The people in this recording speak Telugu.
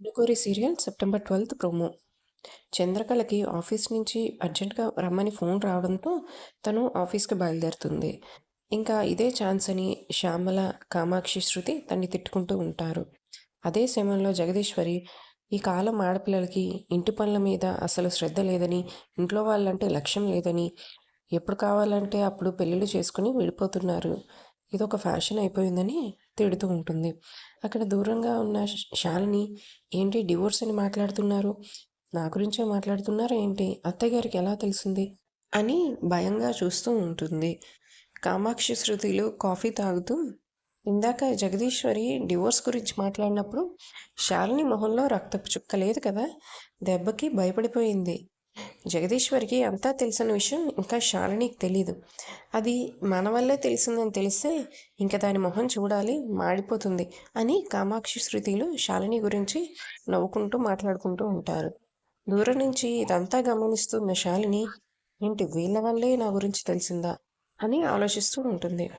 అనుకోరి సీరియల్ సెప్టెంబర్ ట్వెల్త్ ప్రోమో. చంద్రకళకి ఆఫీస్ నుంచి అర్జెంట్గా రమ్మని ఫోన్ రావడంతో తను ఆఫీస్కి బయలుదేరుతుంది. ఇంకా ఇదే ఛాన్స్ అని శ్యామల కామాక్షి శృతి తన్ని తిట్టుకుంటూ ఉంటారు. అదే సమయంలో జగదీశ్వరి ఈ కాలం ఆడపిల్లలకి ఇంటి పనుల మీద అసలు శ్రద్ధ లేదని ఇంట్లో వాళ్ళంటే లక్ష్యం లేదని ఎప్పుడు కావాలంటే అప్పుడు పెళ్ళిళ్ళు చేసుకుని విడిపోతున్నారు. ఇదొక ఫ్యాషన్ అయిపోయిందని తిడుతూ ఉంటుంది. అక్కడ దూరంగా ఉన్న శాలిని ఏంటి డివోర్స్ అని మాట్లాడుతున్నారు? నా గురించే మాట్లాడుతున్నారా ఏంటి? అత్తగారికి ఎలా తెలిసింది? అని భయంగా చూస్తూ ఉంటుంది. కామాక్షి శృతిలు కాఫీ తాగుతూ ఇందాక జగదీశ్వరి డివోర్స్ గురించి మాట్లాడినప్పుడు శాలిని మొహంలో రక్తపు చుక్క లేదు కదా? దెబ్బకి భయపడిపోయింది. జగదీశ్వరికి అంతా తెలిసిన విషయం ఇంకా శాలినికి తెలీదు. అది మన వల్లే తెలిసిందని తెలిస్తే ఇంకా దాని మొహం చూడాలి మాడిపోతుంది అని కామాక్షి శృతిలు శాలిని గురించి నవ్వుకుంటూ మాట్లాడుకుంటూ ఉంటారు. దూరం నుంచి ఇదంతా గమనిస్తున్న శాలిని ఏంటి వీళ్ళ వల్లే నా గురించి తెలిసిందా? అని ఆలోచిస్తూ ఉంటుంది.